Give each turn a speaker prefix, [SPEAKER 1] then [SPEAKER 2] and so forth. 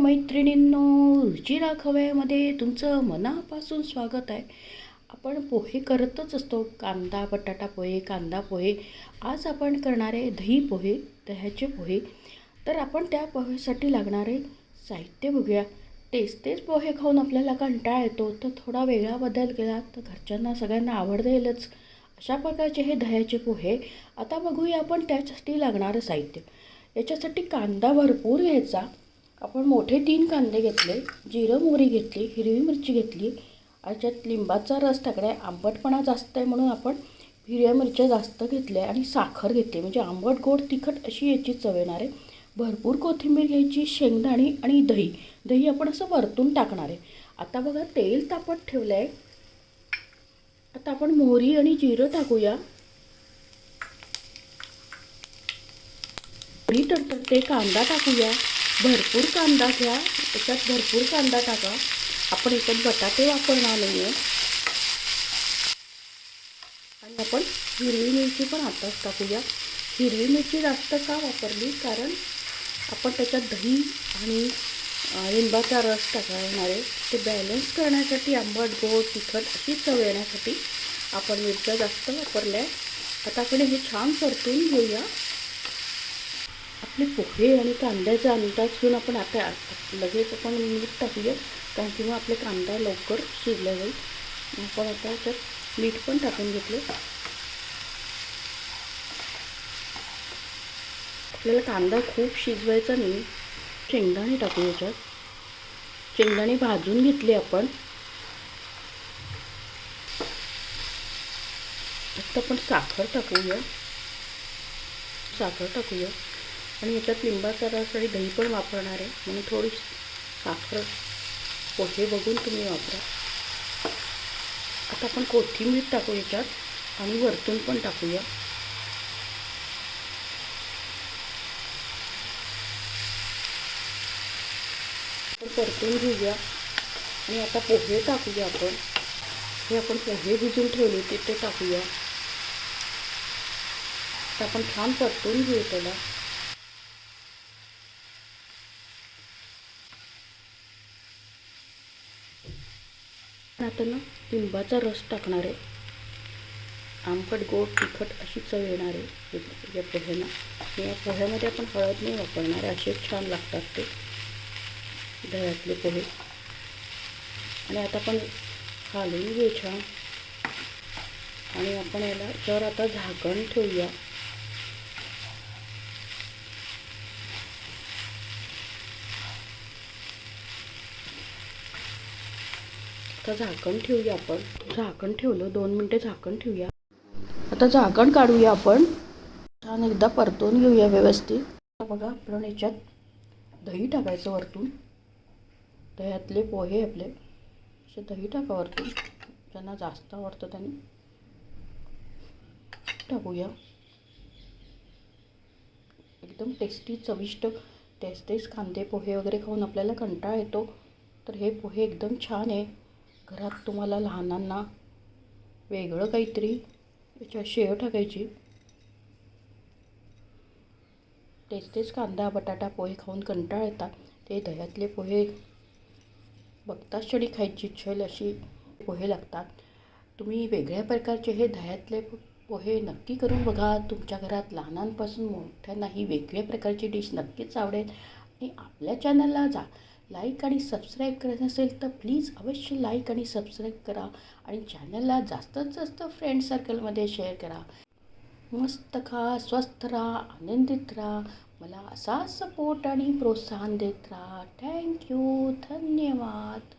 [SPEAKER 1] मैत्रिणींनो रुचिरा खव्यामध्ये तुमचं मनापासून स्वागत आहे. आपण पोहे करतच असतो. कांदा बटाटा पोहे कांदा पोहे. आज आपण करणारे दही पोहे दह्याचे पोहे. तर आपण त्या पोहेसाठी लागणारे साहित्य बघूया. तेच तेच पोहे खाऊन आपल्याला कंटाळा येतो. तर थोडा वेगळा बदल केला तर घरच्यांना सगळ्यांना आवडतेलच अशा प्रकारचे हे दह्याचे पोहे. आता बघूया आपण त्याच्यासाठी लागणारं साहित्य. याच्यासाठी कांदा भरपूर घ्यायचा. आपण मोठे तीन कांदे घेतले जिरं मोहरी घेतली हिरवी मिरची घेतली याच्यात लिंबाचा रस टाकला आंबटपणा जास्त आहे म्हणून आपण हिरव्या मिरच्या जास्त घेतल्या आणि साखर घेतली. म्हणजे आंबट गोड तिखट अशी याची चव येणार आहे. भरपूर कोथिंबीर घ्यायची शेंगदाणी आणि दही. दही आपण असं वरतून टाकणार आहे. आता बघा तेल तापत ठेवलं आहे आता आपण मोहरी आणि जिरं टाकूया. मोहरी तडतडते कांदा टाकूया. भरपूर कांदा घ्या. त्याच्यात भरपूर कांदा टाका. आपण इथं बटाटे वापरणार नाही आहे आणि आपण हिरवी मिरची पण आताच टाकूया. हिरवी मिरची जास्त का वापरली? कारण आपण त्याच्यात दही आणि लिंबाचा रस टाकणार आहे. ते बॅलन्स करण्यासाठी आंबट गोड तिखट अशी चव येण्यासाठी आपण मिरच्या जास्त वापरल्या आता आपण हे छान परतून घेऊया. आपले पोहे आणि कांद्याचा अंदाज घेऊन आपण आता लगेच आपण मीठ टाकूया कारण की मग आपले कांदा लवकर शिजला जाईल. आपण आता याच्यात मीठ पण टाकून घेतलं. आपल्याला कांदा खूप शिजवायचा नाही. शेंगदाणे टाकू याच्यात. शेंगदाणे भाजून घेतले आपण. आता आपण साखर टाकूया. साखर टाकूया. आणि याच्यात लिंबाचा रस आणि दही पण वापरणार आहे. म्हणून थोडी साखर पोहे बघून तुम्ही वापरा. आता आपण कोथिंबीर टाकू याच्यात आणि वरतून पण टाकूया. परतून घेऊया. आणि आता पोहे टाकूया आपण. हे आपण पोहे भिजून ठेवले होते ते टाकूया. तर आपण छान परतून घेऊ त्याला. आता ना लिंबाचा रस टाकणार. आहे आंबट गोड तिखट अशी चव येणार. आहे या- पोह्यांना. या पोह्यामध्ये आपण हळद नाही वापरणार आहे असे छान लागतात ते. दह्यातले पोहे. आणि आता आपण घालून घेऊ छान आणि आपण याला जर आता झाकण ठेवूया. आता झाकण ठेवूया आपण. झाकण ठेवलं दोन मिनटं झाकण ठेवूया. आता झाकण काढूया आपण. छान एकदा परतून घेऊया व्यवस्थित. आता बघा आपण याच्यात दही टाकायचं वरतून. दह्यातले पोहे आपले. असे दही टाका वरतून. ज्यांना जास्त आवडतं त्यांनी. टाकूया. एकदम टेस्टी चविष्ट तेच तेच कांदे पोहे वगैरे खाऊन आपल्याला कंटाळा येतो. तर हे पोहे एकदम छान आहे. घरात तुम्हाला लहानांना वेगळं काहीतरी याच्यात शेव टाकायची. तेच तेच कांदा बटाटा पोहे खाऊन कंटाळ येतात ते दह्यातले पोहे बघताच क्षणी खायची इच्छा अशी पोहे लागतात. तुम्ही वेगळ्या प्रकारचे हे दह्यातले पोहे नक्की करून बघा. तुमच्या घरात लहानांपासून मोठ्यांनाही वेगळ्या प्रकारची डिश नक्कीच आवडेल. आणि आपल्या चॅनलला जा. लाईक आणि सबस्क्राईब करायचं असेल तर प्लीज अवश्य लाईक आणि सबस्क्राईब करा. आणि चॅनलला जास्तीत जास्त फ्रेंड सर्कलमध्ये शेअर करा. मस्त खा स्वस्थ राहा आनंदित राहा. मला असा सपोर्ट आणि प्रोत्साहन देत राहा. थँक्यू धन्यवाद.